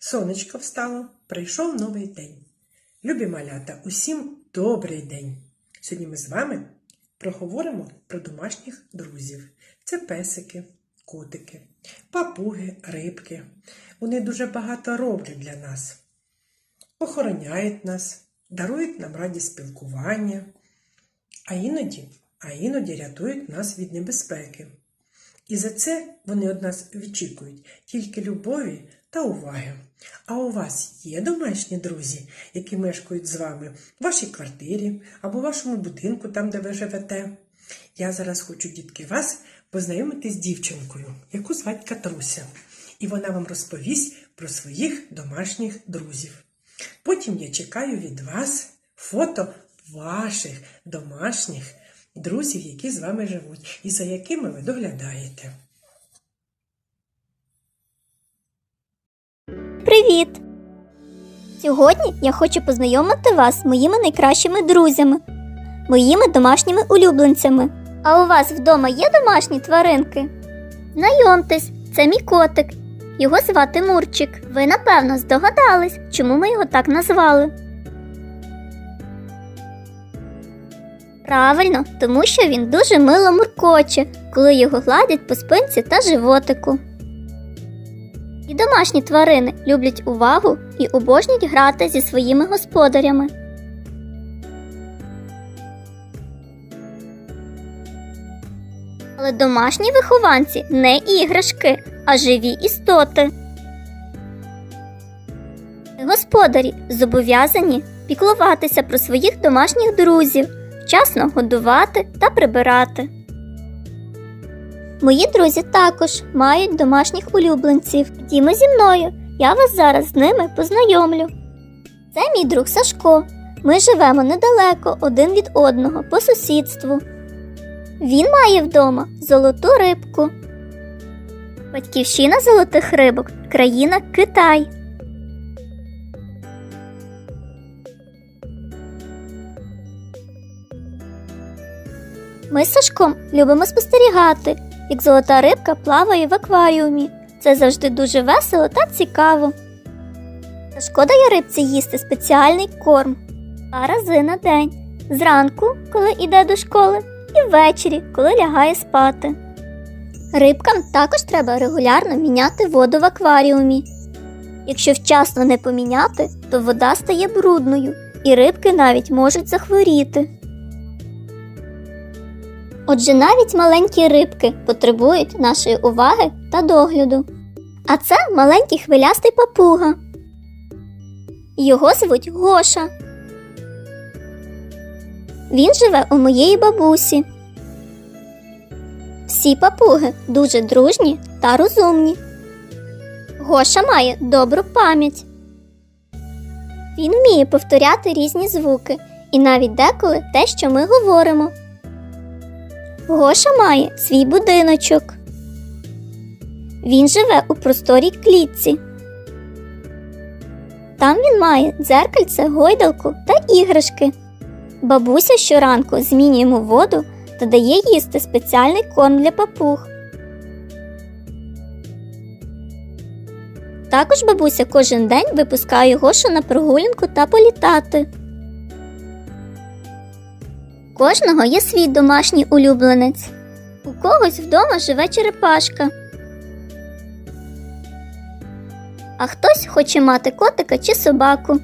Сонечко встало, прийшов новий день. Любі малята, усім добрий день. Сьогодні ми з вами проговоримо про домашніх друзів. Це песики, котики, папуги, рибки. Вони дуже багато роблять для нас, охороняють нас, дарують нам радість спілкування, а іноді, а іноді рятують нас від небезпеки. І за це вони від нас відчікують тільки любові та уваги. А у вас є домашні друзі, які мешкають з вами в вашій квартирі або в вашому будинку, там, де ви живете? Я зараз хочу, дітки, вас познайомити з дівчинкою, яку звать Катруся. І вона вам розповість про своїх домашніх друзів. Потім я чекаю від вас фото ваших домашніх друзів, які з вами живуть, і за якими ви доглядаєте. Привіт! Сьогодні я хочу познайомити вас з моїми найкращими друзями, моїми домашніми улюбленцями. А у вас вдома є домашні тваринки? Знайомтесь, це мій котик. Його звати Мурчик. Ви, напевно, здогадались, чому ми його так назвали. Правильно, тому що він дуже мило муркоче, коли його гладять по спинці та животику. І домашні тварини люблять увагу і обожнюють грати зі своїми господарями. Але домашні вихованці не іграшки, а живі істоти. Господарі зобов'язані піклуватися про своїх домашніх друзів, вчасно годувати та прибирати. Мої друзі також мають домашніх улюбленців. Ходімо зі мною, я вас зараз з ними познайомлю. Це мій друг Сашко. Ми живемо недалеко один від одного по сусідству. Він має вдома золоту рибку. Батьківщина золотих рибок країна Китай. Ми з Сашком любимо спостерігати, як золота рибка плаває в акваріумі. Це завжди дуже весело та цікаво. Сашко дає рибці їсти спеціальний корм два рази на день. Зранку, коли йде до школи, і ввечері, коли лягає спати. Рибкам також треба регулярно міняти воду в акваріумі. Якщо вчасно не поміняти, то вода стає брудною, і рибки навіть можуть захворіти. Отже, навіть маленькі рибки потребують нашої уваги та догляду. А це маленький хвилястий папуга. Його звуть Гоша. Він живе у моєї бабусі. Всі папуги дуже дружні та розумні. Гоша має добру пам'ять. Він вміє повторяти різні звуки і навіть деколи те, що ми говоримо. Гоша має свій будиночок. Він живе у просторій клітці. Там він має дзеркальце, гойдалку та іграшки. Бабуся щоранку змінює йому воду та дає їсти спеціальний корм для папуг. Також бабуся кожен день випускає Гошу на прогулянку та політати. Кожного є свій домашній улюбленець. У когось вдома живе черепашка. А хтось хоче мати котика чи собаку.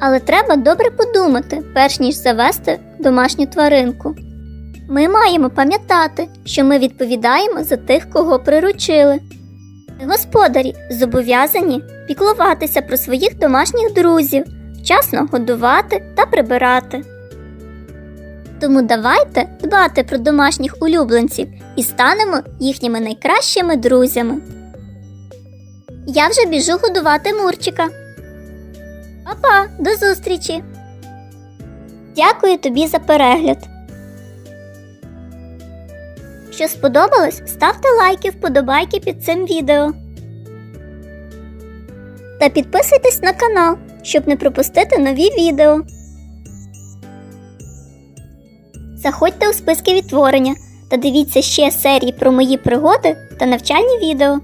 Але треба добре подумати, перш ніж завести домашню тваринку. Ми маємо пам'ятати, що ми відповідаємо за тих, кого приручили. Господарі зобов'язані піклуватися про своїх домашніх друзів, вчасно годувати та прибирати. Тому давайте дбати про домашніх улюбленців і станемо їхніми найкращими друзями. Я вже біжу годувати Мурчика. Па-па, до зустрічі! Дякую тобі за перегляд. Що сподобалось, ставте лайки, вподобайки під цим відео. Та підписуйтесь на канал, щоб не пропустити нові відео. Заходьте у списки відтворення та дивіться ще серії про мої пригоди та навчальні відео.